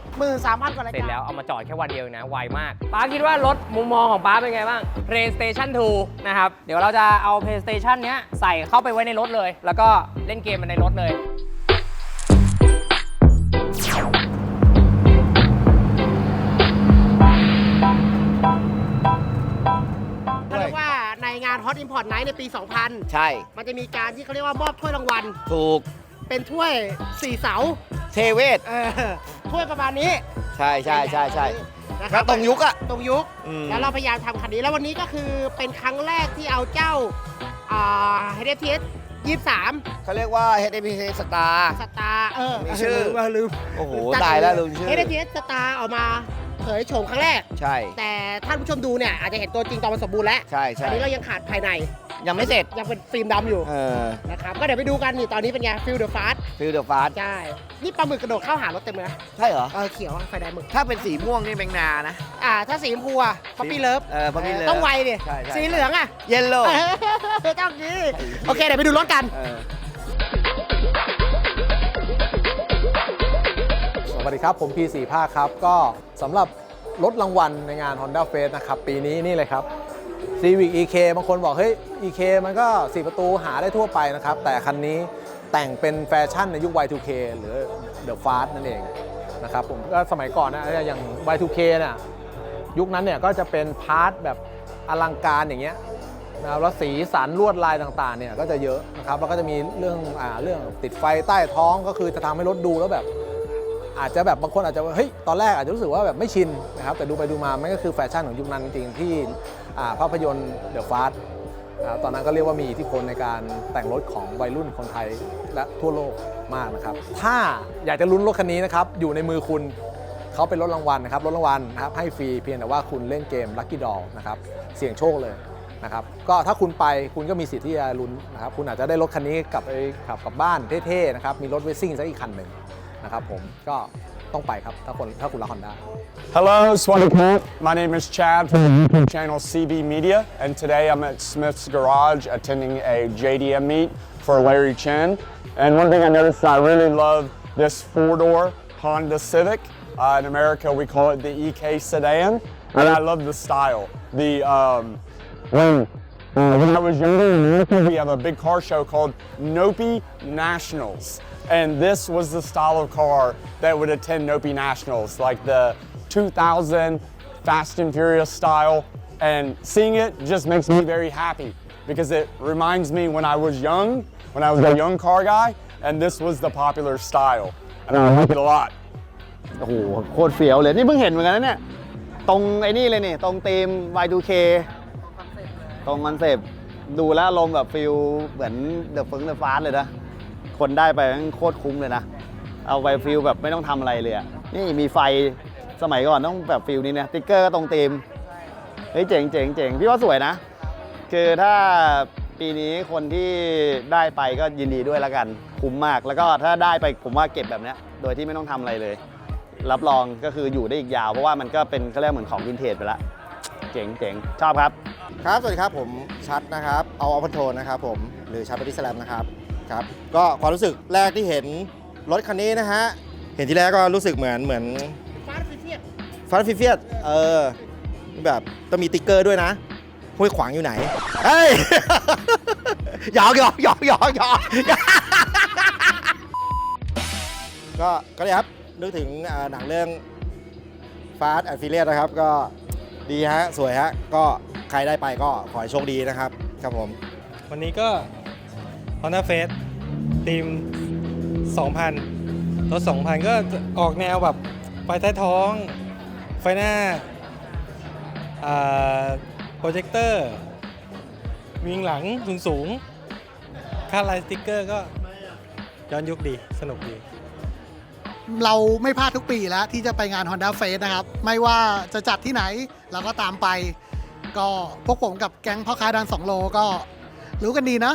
73,000กว่ารายเสร็จการแล้วเอามาจอดแค่วันเดียวเองนะไวมากป้าคิดว่ารถมุมมองของป้าเป็นไงบ้าง PlayStation 2 นะครับ เดี๋ยวเราจะเอา PlayStation เนี้ยใส่เข้าไปไว้ในรถเลย แล้วก็เล่นเกมมันในรถเลย เขาเรียกว่าในงาน Hot Import Night ในปี2000ใช่มันจะมีการที่เขาเรียกว่ามอบถ้วยรางวัล ถูกเป็นถ้วยสี่เสา เทเวศ เออ ถ้วยประมาณนี้ใช่ใช่ใช่ใช่นะคแล้รัวบตรงยุคอะตรงยุค อืม แล้วเราพยายามทำคันนี้ แล้ววันนี้ก็คือเป็นครั้งแรกที่เอาเจ้าอ่า HFTS 23เขาเรียกว่า HDP Star สตาร์เออมีชื่อเลืมลืม โอ้โห ตายแล้วลืมชื่อ HFTS สตาร์ออกมา เผยโฉมครั้งแรก ใช่ แต่ท่านผู้ชมดูเนี่ยอาจจะเห็นตัวจริงตอนมันสมบูรณ์แล้วใช่ใช่อันนี้เรายังขาดภายในยังไม่เสร็จยังเป็นฟิล์มดำอยู่เออนะครับก็เดี๋ยวไปดูกันนี่ตอนนี้เป็นไงฟิลเดอะฟาสฟิลเดอร์ฟาสใช่นี่ปลาหมึกกระโดดเข้าหารถเต็มเลยนะใช่เหรอเออเขียวอะไฟแดงหมึกถ้าเป็นสีม่วงนี่แมงนานะ อ่าถ้าสีชมพูอะป๊อปปี้เลิฟเออ Puppy Love ต้องไวดิใช่ใช่ สีเหลืองอะเยลโล่ เออต้องนี้โอเคเดี๋ยวไปดูรถกัน เออ สวัสดีครับ ผม P4 ภาคครับ ก็สำหรับรถรางวัลในงาน Honda f e s t นะครับ ปีนี้นี่เลยครับ Civic EK บางคนบอก เฮ้ย EK มันก็ 4 ประตูหาได้ทั่วไปนะครับ แต่คันนี้แต่งเป็นแฟชั่นในยุค Y2K หรือ The Fast นั่นเองนะครับผมก็สมัยก่อนนะอย่าง Y2K น่ะยุคนั้นเนี่ยก็จะเป็นพาร์ทแบบอลังการอย่างเงี้ยนะครับแล้วสีสันลวดลายต่างๆเนี่ยก็จะเยอะนะครับแล้วก็จะมีเรื่องอ่าเรื่องติดไฟใต้ท้องก็คือจะทำให้รถดูแล้วแบบ อาจจะแบบบางคนอาจจะเฮ้ยตอนแรกอาจจะรู้สึกว่าแบบไม่ชินนะครับแต่ดูไปดูมามันก็คือแฟชั่นของยุคนั้นจริงๆที่ภาพยนตร์เดอะฟาสตอนนั้นก็เรียกว่ามีอิทธิพลในการแต่งรถของวัยรุ่นคนไทยและทั่วโลกมากนะครับ ถ้าอยากจะลุ้นรถคันนี้นะครับอยู่ในมือคุณเขาเป็นรถรางวัลนะครับรถรางวัลนะครับให้ฟรีเพียงแต่ว่าคุณเล่นเกม Lucky Doll นะครับเสี่ยงโชคเลยนะครับก็ถ้าคุณไปคุณก็มีสิทธิ์ที่จะลุ้นนะครับคุณอาจจะได้รถคันนี้กลับไปขับกลับบ้านเท่ๆนะครับมีรถเวสซิ่งสักอีกคันหนึ่ง นะครับผมก็ต้องไปครับถ้าคนถ้าคุณรักฮอนด้า Hello, Swanikant. My name is Chad from the YouTube channel CB Media, and today I'm at Smith's Garage attending a JDM meet for Larry Chen. And one thing I noticed, I really love this four-door Honda Civic. Uh, in America, we call it the EK sedan, and I love the style. The um, when uh, when I was younger in America, we have a big car show called Nopi Nationals. And this was the style of car that would attend Nopi Nationals, like the 2000 Fast and Furious style. And seeing it just makes me very happy because it reminds me when I was young, when I was a young car guy, and this was the popular style. And I like it a lot. โอ้โหโคตรเฟี้ยวเลย นี่เพิ่งเห็นเหมือนกันนะเนี่ย ตรงไอ้นี่เลยนี่ ตรงธีม Y2K ตรงคอนเซปต์ดูแล้วลมณ์แบบฟิลเหมือนเดอะฟึงเดอะฟาสเลยนะ คนได้ไปแม่งโคตรคุ้มเลยนะ เอาไปฟิลแบบไม่ต้องทำอะไรเลยอะนี่มีไฟสมัยก่อนต้องแบบฟิลนี้นะติ๊กเกอร์ก็ตรงธีมเฮ้ยเจ๋งเจ๋งเจ๋งพี่ว่าสวยนะ คือถ้าปีนี้คนที่ได้ไปก็ยินดีด้วยแล้วกัน คุ้มมากแล้วก็ถ้าได้ไปผมว่าเก็บแบบเนี้ยโดยที่ไม่ต้องทำอะไรเลย รับรองก็คืออยู่ได้อีกยาวเพราะว่ามันก็เป็นเขาเรียกเหมือนของวินเทจไปแล้ว เจ๋งเจ๋งชอบครับ ครับ สวัสดีครับผมชัดนะครับ เอาออพันโทนะครับผม หรือชัดบอดี้สแลมนะครับครับ ก็ความรู้สึกแรกที่เห็นรถคันนี้นะฮะ เห็นทีแรกก็รู้สึกเหมือนเหมือนฟาสฟิเทียฟาสฟิเฟียเออแบบต้องมีติ๊กเกอร์ด้วยนะห้วยขวางอยู่ไหนเฮ้ยหยอกหยอกหยอกหยอกหยอกก็ก็เลยครับนึกถึงอ่าหนังเรื่อง Fast and Furious นะครับก็ ดีฮะ สวยฮะ ก็ใครได้ไปก็ขอให้โชคดีนะครับ ครับผม วันนี้ก็ Honda f a c e ทีม 2,000 รถ 2,000 ก็ออกแนวแบบไฟใต้ท้อง ไฟหน้าโปรเจคเตอร์วิงหลังสูงสูงค่าลายสติ๊กเกอร์ก็ย้อนยุคดี สนุกดี เราไม่พลาดทุกปีแล้วที่จะไปงาน Honda f a c e นะครับ ไม่ว่าจะจัดที่ไหนเราก็ตามไป ก็พวกผมกับแก๊งพ่อค้าดัน2โลก็รู้กันดีนะ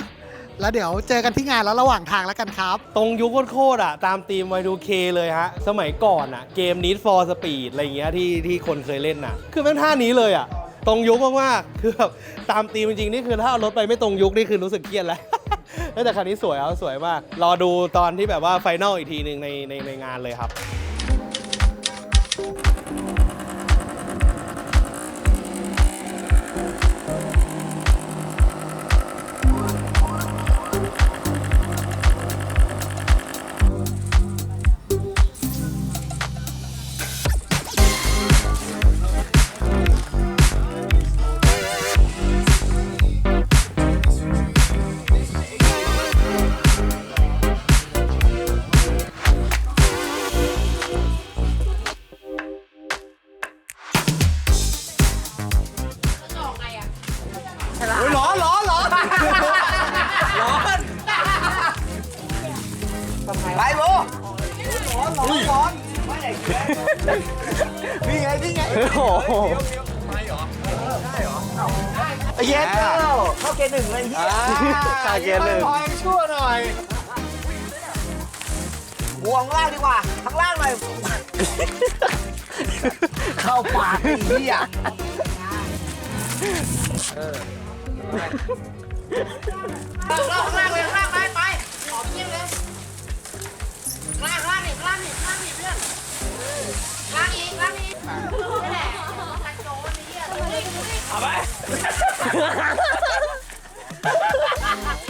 แล้วเดี๋ยวเจอกันที่งานแล้วระหว่างทางแล้วกันครับ ตรงยุคโคตรๆอะ ตามทีม Y2K เคเลยฮะ สมัยก่อนอะ เกม Need for Speed อะไรอย่างเงี้ยที่ที่คนเคยเล่นน่ะ คือแม่งท่านี้เลยอะ ตรงยุคมากๆคือแบบตามทีมจริงๆนี่คือถ้าเอารถไปไม่ตรงยุคนี่คือรู้สึกเครียดแล้ว แต่คันนี้สวยครับสวยมาก รอดูตอนที่แบบว่าไฟนอลอีกทีหนึ่งในในในงานเลยครับ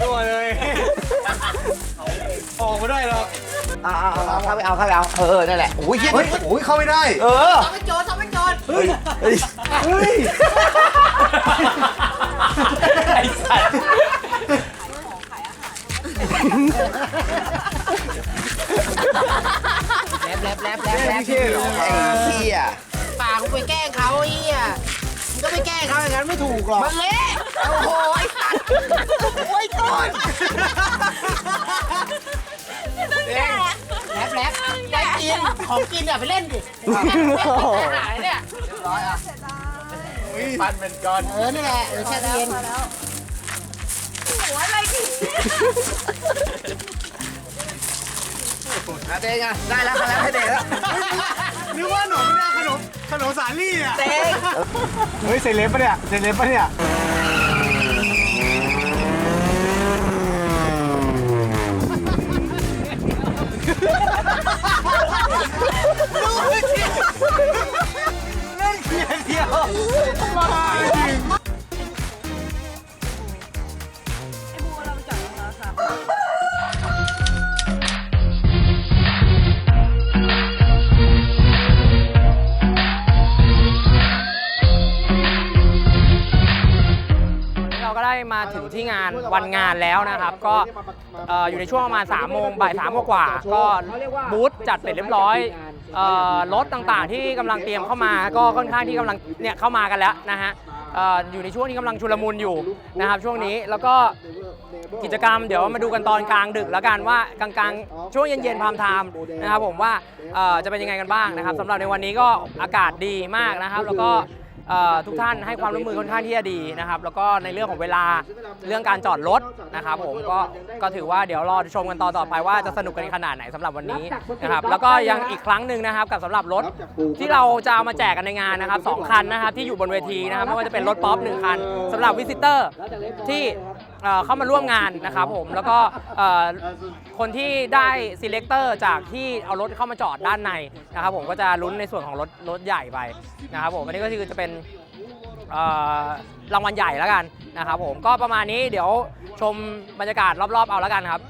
ตัวเลย ออกไม่ได้หรอกเอาเอาเอาเข้าไปเอาเข้าไปเอาเออนั่นแหละโอ้ยเฮียโอ้ยเข้าไม่ได้ เออเอาไปโจรเอาไปโจรเฮ้ยเฮ้ยเฮ้ยไอ้สัตว์แลบแลบแลบแลบแลบไอ้เฮียปากกูไปแกล้งเขาไอ้เหี้ยมึง ก็ไปแก้เขาอย่างนั้นไม่ถูกหรอกมันเละโอ้โหไอ้สัตว์โอ้ยก่อนแลบแลบใจกินของกินอะไปเล่นดิหายเนี่ยร้อยอะปันเป็นก้อนเออนี่แหละเออแช่ตู้เย็นอะเด็กอะได้แล้วได้แล้วให้เด็กแล้ว นมขนมสาลี่อะเด็กเฮ้ยเซเลบปะเนี่ยเซเลบปะเนี่ยวัน มาถึงที่งานวันงานแล้วนะครับ ก็เอ่ออยู่ในช่วงประมาณ3โมงบ่าย3โมงกว่าๆก็บูธจัดเสร็จเรียบร้อยเอ่อรถต่างๆที่กำลังเตรียมเข้ามา ก็ค่อนข้างที่กำลังเนี่ยเข้ามากันแล้วนะฮะเอ่ออยู่ในช่วงที่กำลังชุลมุนอยู่นะครับช่วงนี้แล้วก็ กิจกรรมเดี๋ยวมาดูกันตอนกลางดึกแล้วกันว่ากลางๆ ช่วงเย็นๆพามไทม์นะครับผมว่าเอ่อจะเป็นยังไงกันบ้างนะครับสำหรับในวันนี้ก็อากาศดีมากนะครับ แล้วก็ ทุกท่านให้ความร่วมมือค่อนข้างที่จะดีนะครับ แล้วก็ในเรื่องของเวลาเรื่องการจอดรถนะครับผมก็ก็ถือว่าเดี๋ยวรอชมกันต่อนต่อไปว่าจะสนุกกันขนาดไหนสำหรับวันนี้นะครับแล้วก็ยังอีกครั้งหนึ่งนะครับกับสำหรับรถที่เราจะเอามาแจกกันในงานนะครับสองคันนะครับที่อยู่บนเวทีนะครับไม่ว่าจะเป็นรถป๊อปหนึ่งคันสำหรับวิสิเตอร์ที่เอ่อเข้ามาร่วมงานนะครับผมแล้วก็เอ่อคนที่ได้ selector จากที่เอารถเข้ามาจอดด้านในนะครับผมก็จะลุ้นในส่วนของรถรถใหญ่ไปนะครับผมอันนี้ก็คือจะเป็น เอ่อรางวัลใหญ่แล้วกันนะครับผมก็ประมาณนี้เดี๋ยวชมบรรยากาศรอบๆเอาแล้วกันครับ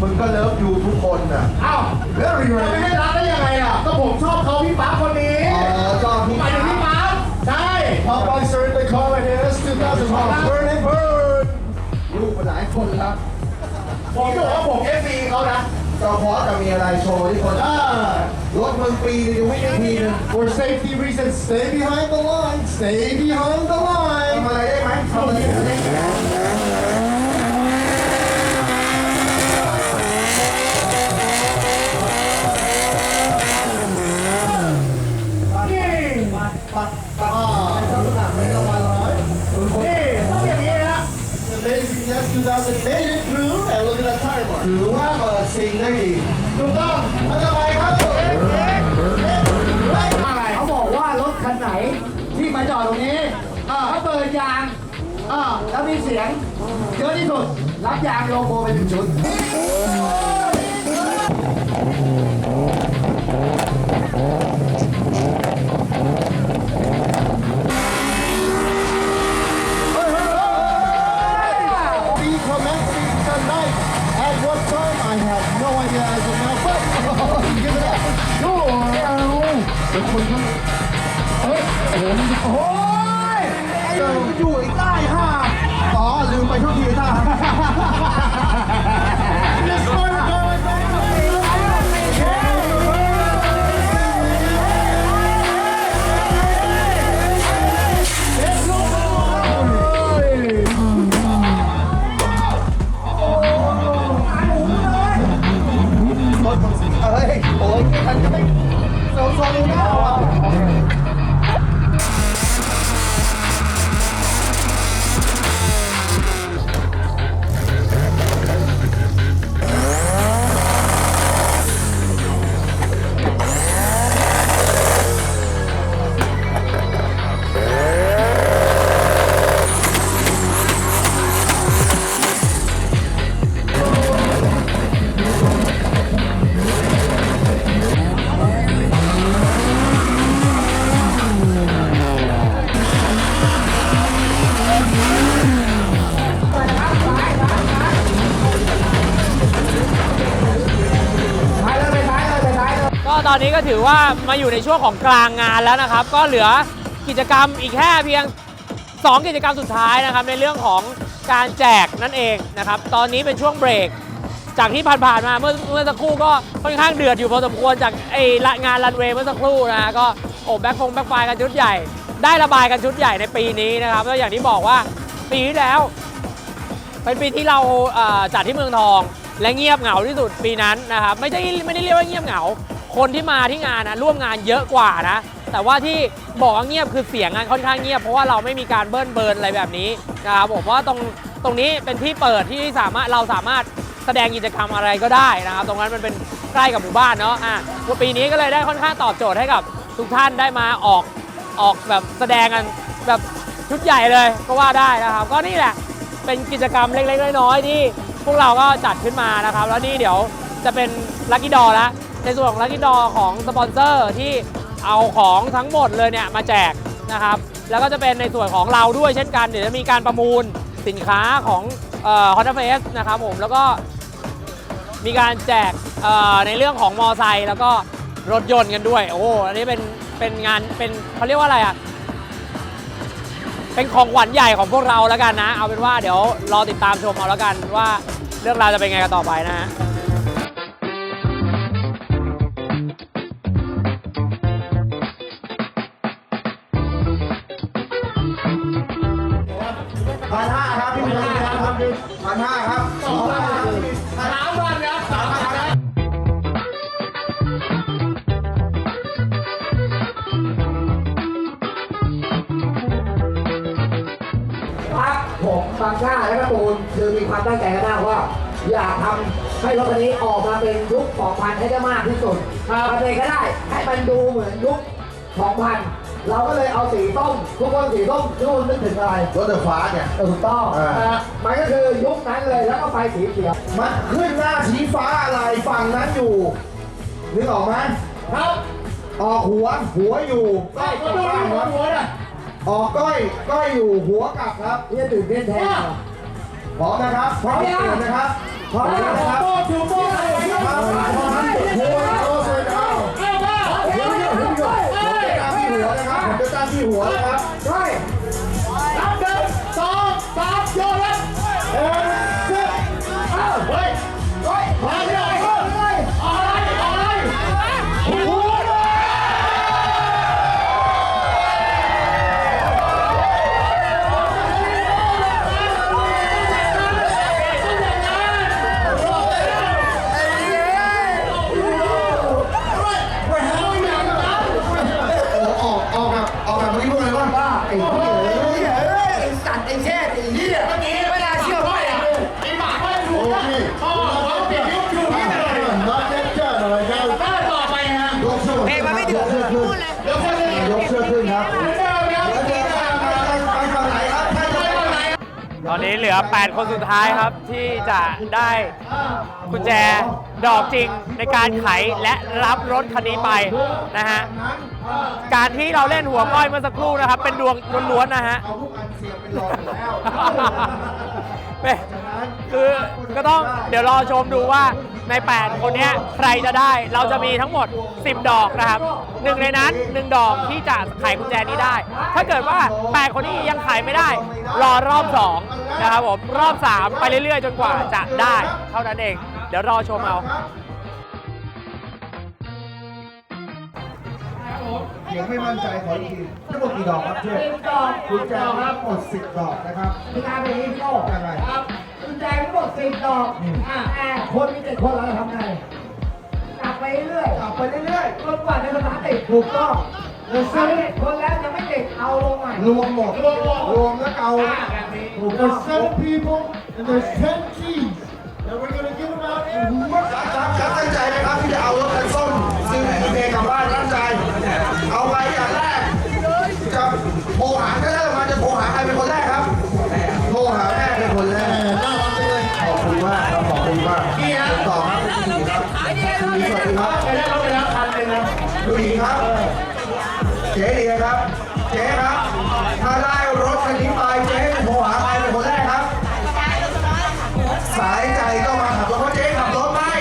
มึงก็เลิฟยูทุกคนน่ะอ้าวแล้วรีไม่ให้รักได้ยังไงอะก็ผมชอบเขาพี่ป๊าคนนี้อ๋อชอบพี่หมาถึงพี่ป๊าใช่ Pop I started the car like this 2012 Burn and Burn ลูกมาหลายคนแล้วผมบอกว่าผม FC เขานะก็เพราะจะมีอะไรโชว์ที่คนอ่า รถมึงปีนึงจะวิ่งได้ทีนึง For safety reasons stay behind the line stay behind the line ทำอะไรได้ไหมทำอะไรได้ไหม Amazing Yes 2000 made it through and look at that timer ถือว่าเปิดซิงได้ดีถูกต้อง ง จอดตรงนี้ถ้าเปิดยางอ่าแล้วมีเสียงเยอะที่สุด รับยางโลโก้ไปหนึ่งชุด Be commencing tonight. At what time? I have no idea as of now, but give it up. Sure. เป็นคนข้างเฮ้ย โอ้โหโอ้ยไอ้มันอยู่ไอ้ใต้ห้าอ๋อลืมไปทุกทีท่า อนนี้ก็ถือว่ามาอยู่ในช่วงของกลางงานแล้วนะครับ ก็เหลือกิจกรรมอีกแค่เพียง 2 กิจกรรมสุดท้ายนะครับ ในเรื่องของการแจกนั่นเองนะครับ ตอนนี้เป็นช่วงเบรก จากที่ผ่านๆมาเมื่อเมื่อสักครู่ก็ค่อนข้างเดือดอยู่พอสมควรจากไอ้ละงานรันเวย์เมื่อสักครู่นะก็โอ้แบ็คฟงแบ็คไฟกันชุดใหญ่ ได้ระบายกันชุดใหญ่ในปีนี้นะครับแล้วอย่างที่บอกว่าปีที่แล้ว เป็นปีที่เราจัดที่เมืองทองและเงียบเหงาที่สุดปีนั้นนะครับไม่ได้ไม่ได้เรียกว่าเงียบเหงา คนที่มาที่งานนะร่วมงานเยอะกว่านะ แต่ว่าที่บอกว่าเงียบคือเสียงงานค่อนข้างเงียบ เพราะว่าเราไม่มีการเบิ้ลเบิร์นอะไรแบบนี้นะครับผมว่าตรงตรงนี้เป็นที่เปิดที่สามารถเราสามารถแสดงกิจกรรมอะไรก็ได้นะครับ ตรงนั้นมันเป็นใกล้กับหมู่บ้านเนาะอะปีนี้ก็เลยได้ค่อนข้างตอบโจทย์ให้กับทุกท่านได้มาออกออกแบบแสดงกันแบบชุดใหญ่เลยก็ว่าได้นะครับ ก็นี่แหละเป็นกิจกรรมเล็กๆน้อยๆที่พวกเราก็จัดขึ้นมานะครับ แล้วนี่เดี๋ยวจะเป็นลั c กี้ดอแล้ว ในส่วนของลั c กี้ดอของสปอนเซอร์ที่เอาของทั้งหมดเลยเนี่ยมาแจกนะครับ แล้วก็จะเป็นในส่วนของเราด้วยเช่นกัน เดี๋ยวจะมีการประมูลสินค้าของฮอนด้าเฟสนะครับผม แล้วก็มีการแจกในเรื่องของมอไซค์แล้วก็รถยนต์กันด้วย โอ้โหอันนี้เป็นเป็นงานเป็นเขาเรียกว่าอะไรอะ เป็นของขวัญใหญ่ของพวกเราแล้วกันนะ เอาเป็นว่าเดี๋ยวรอติดตามชมเอาแล้วกันว่าเรื่องราวจะเป็นไงกันต่อไปนะฮะาและกระตูนคือมีความตั้งใจกันมากว่า อยากทำให้รถคันนี้ออกมาเป็นยุค2000ให้ได้มากที่สุดทำอะไรก็ได้ให้มันดูเหมือนยุค2000 เราก็เลยเอาสีส้มทุกคนสีส้มทุกคนนึกถึงอะไรรถไฟฟ้าเนี่ย ถูกต้องอ่า นะฮะมันก็คือยุคนั้นเลยแล้วก็ไฟสีเขียวมันขึ้นหน้าสีฟ้าอะไรฝั่งนั้นอยู่นึกออกไหมครับออกหัวหัวอยู่ก้อยก็ดูหัวหัวน่ะออกก้อยก้อยอยู่หัวกลับครับนี่ตื่นเต้นแทน พร้อมนะครับพร้อมนะครับพร้อมนะครับโบถูกโบครับพร้อมหัวโบเสร็จแล้วเดี๋ยวเดี๋ยวเดี๋ยวถูบตัวผมจะตั้งที่หัวนะครับผมจะตั้งที่หัวนะครับใช่นั 8 คนสุดท้ายครับที่จะได้กุญแจดอกจริงในการไขและรับรถคันนี้ไปนะฮะการที่เราเล่นหัวก้อยเมื่อสักครู่นะครับ เป็นดวงล้วนๆนะฮะเอาทุกอันเสียบไปรออยู่แล้วเว้ยคือก็ต้องเดี๋ยวรอชมดูว่า ใน 8 คนเนี้ยใครจะได้เราจะมีทั้งหมด 10 ดอกนะครับหนึ่งในนั้น1ดอกที่จะไขกุญแจนี้ได้ ถ้าเกิดว่า 8 คนนี้ยังไขไม่ได้ รอรอบ 2 นะครับผมรอบ 3 ไปเรื่อยๆ จนกว่าจะได้เท่านั้นเอง เดี๋ยวรอชมเอาเสียงไม่มั่นใจขออีกทีทั้งหมดกี่ดอกครับเพื่อนสิบดอกกุญแจทั้งหมดสิบดอกนะครับมีการไปนี้พี่โก้ยังไงครับกุญ แจทั้งหมดสิบดอกอ่าแต่คนมีเจ็ดคนเราจะทำไงกลับไปเรื่อยกลับไปเรื่อยๆจนกว่าจะสตาร์ทติดถูกต้องเราซื้อคนแล้วยังไม่ติดเอาลงใหม่ๆรวมหมด รวมแล้วเอา There's seven people and there's ten keys and we're gonna give them out in ครับครับตั้งใจไหมครับที่จะเอารถคันส้มซื้อเองกลับบ้านตั้งใจ เอาไปอย่างแรกจะโทรหาถ้าได้รางวัลจะโท คุณหญิงครับ เจ๊ดีครับ เจ๊ครับ ถ้าได้รถคันนี้ไปเจ๊โทรหาใครเป็นคนแรกครับ สายใจก็มาขับรถเพราะเจ๊ขับรถไม่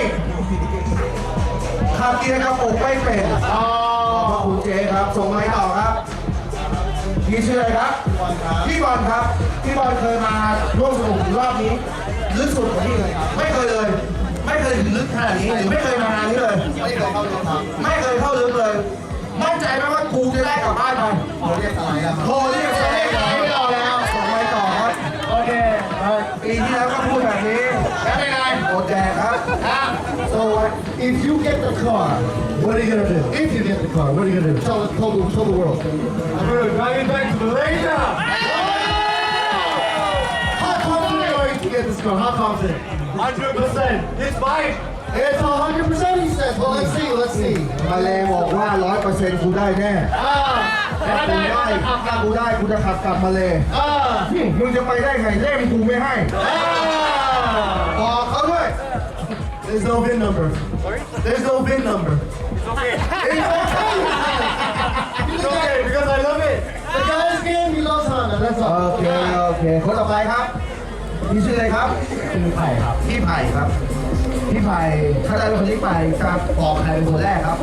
ขับเกียร์กระปุกไม่เป็นขอบพระคุณเจ๊ครับ ส่งไม้ต่อครับพี่ชื่ออะไรครับ พี่บอลครับ พี่บอลเคยมาร่วมสนุกรอบนี้ลึกสุดของพี่เลยครับไม่เคยเลยไม่ เคยถึงลึกขนาดนี้หรือไม่เคยมางานนี้เลย ไม่เคยเข้าลึกครับไม่เคยเข้าลึกเลย มั่นใจไหมว่ากูจะได้กลับบ้านไปโทรเรียกสายแล้วโทรเรียกสายไม่รอแล้วส่งไม้ต่อครับโอเคปีที่แล้วก็พูดแบบนี้แล้วเป็นไงโอแจกครับ so if you get the car what are you gonna do if you get the car what are you gonna do tell, tell, the, tell the world I'm gonna drive it back to Malaysia get this car how confident 100% it's mine It's 100% he says. Well, let's see, let's see. มาเลบอกว่า 100%กูได้แน่ถ้ากูได้ถ้ากูได้กูจะขับกลับมาเลยมึงจะไปได้ไงเล่มกูไม่ให้บอกเขาด้วย There's no VIN number. There's no VIN number. It's okay. It's okay. It's okay because I love it. The guy's game, he loves Honda. That's all. Okay, okay. คนต่อไปครับ พี่ชื่ออะไรครับพี่ไผ่ครับ พี่ไผ่ครับ พี่ไผ่ถ้าได้รถคันนี้ไปจะบอกใครเป็นคนแรกครับ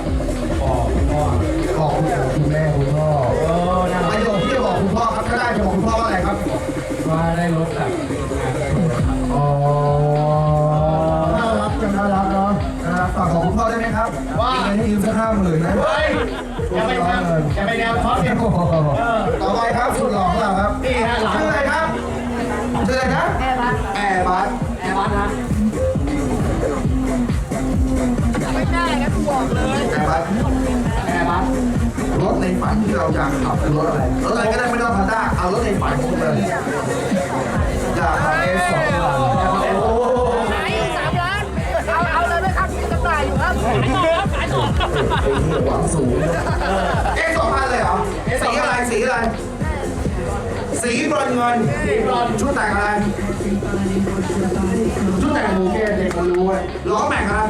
หวังสูงเอสสองพันเลยเหรอ สีอะไร สีอะไร สีบรอนเงินชุดแต่งอะไร ชุดแต่งหมูเกย์เด็กมันรู้เว้ยล้อแม็กอะไร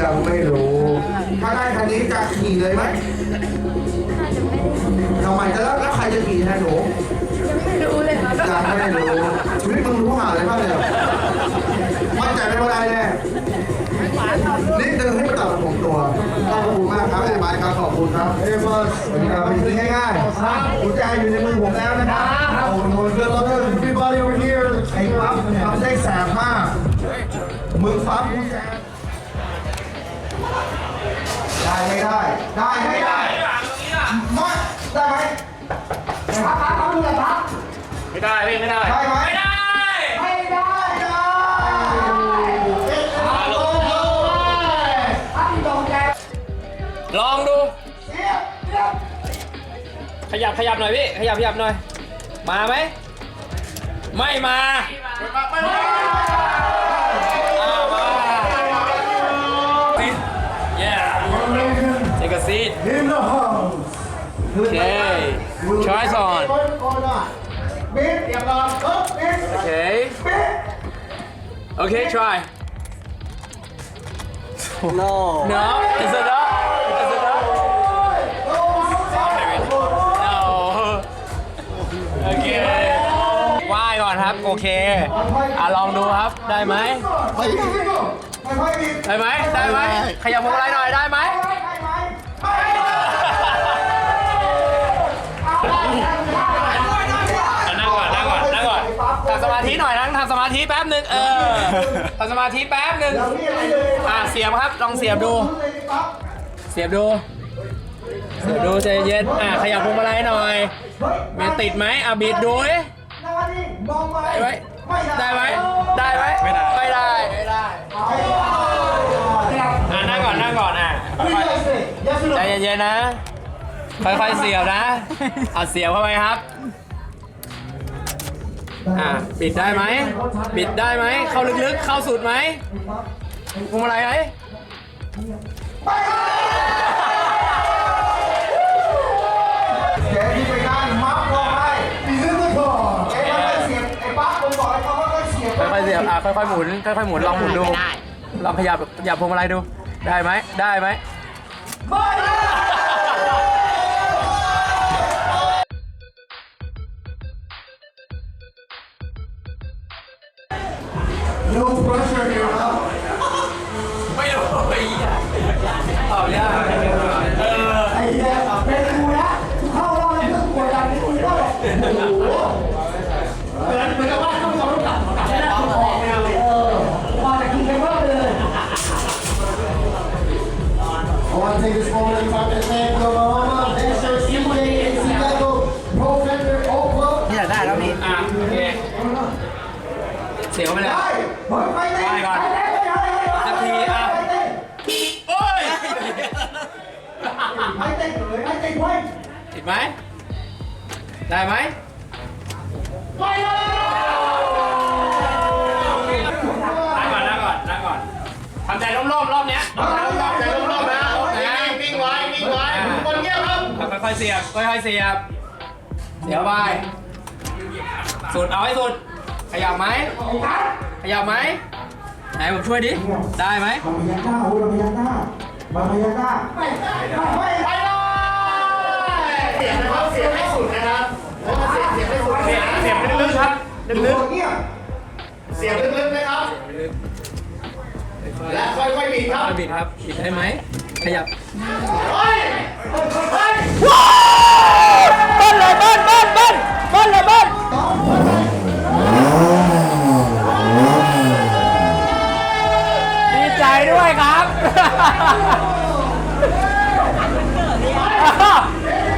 ยังไม่รู้ ถ้าได้คันนี้จะขี่เลยไหมทำไมจะแล้วแล้วใครจะขี่แทนหนูไม่รู้เลยครับยังไม่รู้ชีวิตมึงรู้หาอะไรบ้างเลยมั่นใจไม่ว่าได้แน่ นิดนึงให้มันตอบผมตัวขอบคุณมากครับไอ้ไม้ครับขอบคุณครับเอ้บอสสวัสดีครับเป็นง่ายๆกุญแจอยู่ในมือผมแล้วนะครับโอ้โหเพื่อนเราเพื่อน everybody over here ไอ้ปั๊บทำได้แสบมากมึงปั๊บกุญแจได้ไม่ได้ ได้ไม่ได้ไมาได้ไหมครับครับครับคุณครับไม่ได้ไม่ได้ได้ไหมไม่ได้ ลองดูเสียบเสียบขยับขยับหน่อยพี่ ขยับขยับหน่อย มาไหม ไม่มาอ่ามา Yeah Take a seat In the house. Okay Choice on Or not. บิ๊กอย่าบอกเออบิ๊ก Okay บิ๊ก Okay try No No Is it โอเคอะลองดูครับได้ไหมค่อยๆบิ๊กได้ไหมได้ไหมขยับพวงมาลัยหน่อยได้ไหมนั่งก่อนนั่งก่อนนั่งก่อนทำสมาธิหน่อยนั่งทำสมาธิแป๊บหนึ่งเออทำสมาธิแป๊บหนึ่งอะเสียบครับลองเสียบดู เสียบดูเสียบดูใจเย็นอะขยับพวงมาลัยหน่อยมนติดไหมอะบิดดู ดิได้ไหมได้ไหมได้ไหมไม่ได้ ไม่ได้ไม่ได้อะนั่งก่อนนั่งก่อนอะค่อยๆใจเย็นๆนะ ค่อยๆเสียบนะเอาเสียบเข้าไปครับ อะปิดได้ไหมปิดได้ไหมเข้าลึกๆ เข้าสุดไหมพวงมาลัยไหมแก ค่อยๆเสียบอะค่อยๆหมุนค่อยๆหมุนลองหมุนดูลองขยับขยับพวงมาลัยดูได้ไหมได้ไหม No pressure here ครับไม่รู้ไอ้เหี้ยตอบยากเออไอ้ เสียวไปแล้วได้เฮ้ยไปเต้นไปก่อนไปเต้นไปเต้นสักทีอะไปเต้นโอ้ยไปเต้นเลยไปเต้นไว้ติดไหมได้ไหมไปเลยนั่งก่อนนั่งก่อนนั่งก่อนทำใจร่มๆรอบเนี้ยทำใจร่มๆใจร่มๆนะนิ่งไว้นิ่งไว้คนเงียบครับค่อยๆเสียบค่อยๆเสียบเสียบไปสุดเอาให้สุด ขยับไหมขยับไหมไหนผมช่วยดิ ได้ไหมมาพยักหน้าโอ้ยมาพยักหน้ามาพยักหน้าไปไปไปไปเลยเสียบนะครับเสียบให้สุดนะครับเสียบเสียบให้สุดเสียบเสียบไปลึกๆครับลึกๆเงียบเสียบลึกๆนะครับ และค่อยๆบีบครับบิดครับบิดได้ไหมขยับเฮ้ยเฮ้ยเบิ้ลเลยเบิ้ลเบิ้ลเบิ้ลเบิ้ลเลยบิ้ล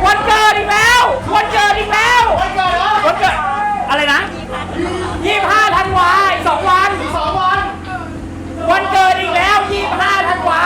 วันเกิดอีกแล้ว วันเกิดอีกแล้ว วันเกิดวันเกิดอะไรนะยี่ห้าธันวาอีกสองวันอีกสองวัน วันเกิดอีกแล้วยี่ห้าธันวา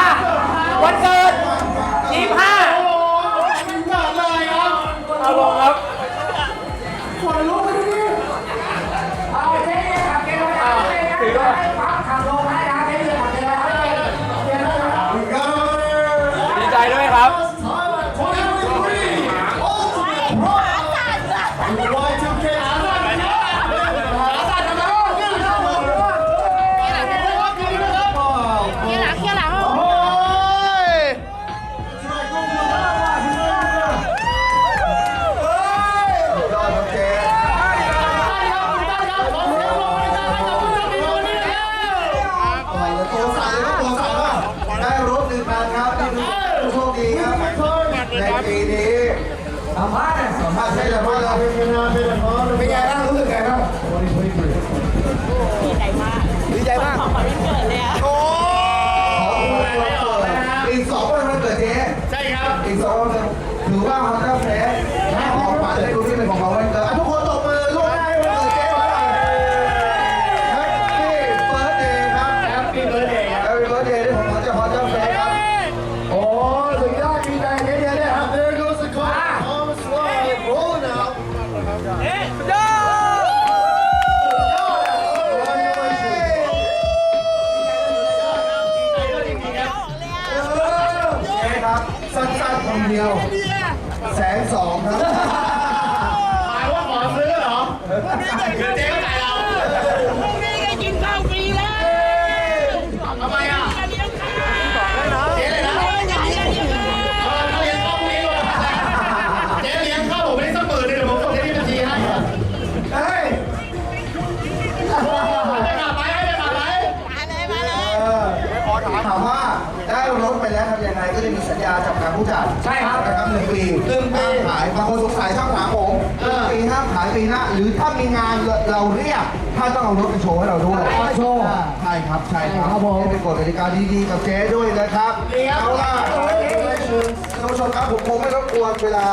ผู้จัดใช่ครับนะครับหนึ่งปีหนึ่งปีขายบางคนสงสัยช่างถามผมหนึ่งปีห้ามขายปีหน้าหรือถ้ามีงานเราเรียกท่านต้องเอารถไปโชว์ให้เราด้วยเอาไปโชว์ใช่ครับใช่ครับครับผมนี่เป็นกฎกติกาดีๆกับเจ๊ด้วยนะครับ เอาล่ะท่านผู้ชมครับผมคงไม่รบกวนเวลา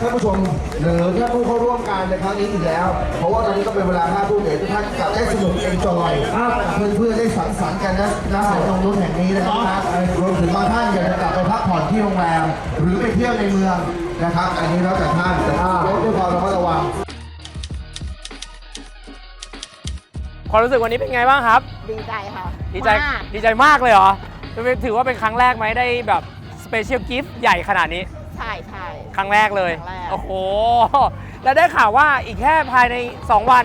ท่านผู้ชมหรือท่านผู้เข้าร่วมการในครั้งนี้อีกแล้ว เพราะว่าตอนนี้ก็เป็นเวลาห้าทุ่มเดี๋ยวทุกท่านกลับได้สนุกเอนจอยเพื่อนๆได้สังสรรค์กันนะนะตรงนู้นแห่งนี้นะครับรวมถึงบางท่านอยากจะกลับไปพักผ่อนที่โรงแรม หรือไปเที่ยวในเมืองนะครับ อันนี้แล้วแต่ท่านแต่ด้วยความระมัดระวังความรู้สึกวันนี้เป็นไงบ้างครับ ดีใจค่ะ ดีใจมากดีใจมากเลยเหรอ ถือว่าเป็นครั้งแรกไหมได้แบบสเปเชียลกิฟต์ใหญ่ขนาดนี้ใช่ใช่ ครั้งแรกเลย ครั้งแรก โอ้โห แล้วได้ข่าวว่าอีกแค่ภายใน 2 วัน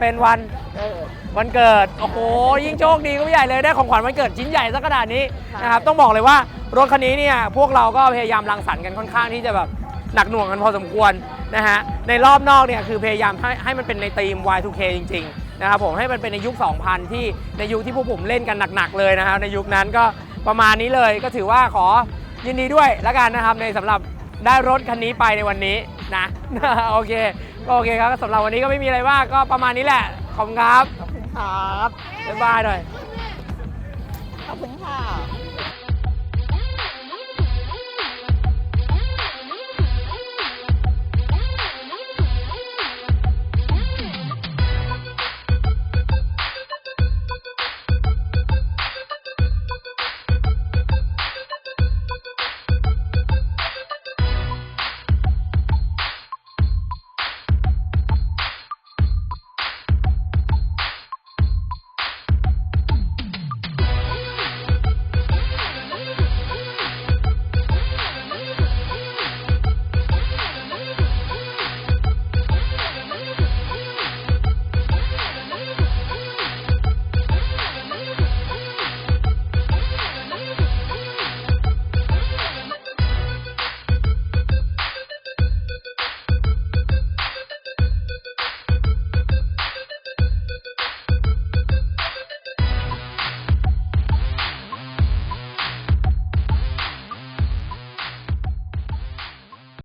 เป็นวันเออ วันเกิด โอ้โห ยิ่งโชคดีก็ใหญ่เลยได้ของขวัญวันเกิดชิ้นใหญ่ซะขนาดนี้ใช่ นะครับ ต้องบอกเลยว่ารถคันนี้เนี่ยพวกเราก็พยายามรังสรรค์กันค่อนข้างที่จะแบบหนักหน่วงกันพอสมควรนะฮะ ในรอบนอกเนี่ยคือพยายามให้ให้มันเป็นในธีม Y2K จริงๆนะครับผมให้มันเป็นในยุค 2000 ที่ในยุคที่พวกผมเล่นกันหนักๆเลยนะครับในยุคนั้นก็ประมาณนี้เลยก็ถือว่าขอยินดีด้วยแล้วกันนะครับในสำหรับ ได้รถคันนี้ไปในวันนี้นะ โอเคก็โอเคครับสำหรับวันนี้ก็ไม่มีอะไรมากก็ประมาณนี้แหละ ขอบคุณครับ ขอบคุณครับ บ๊ายบายหน่อย ขอบคุณค่ะ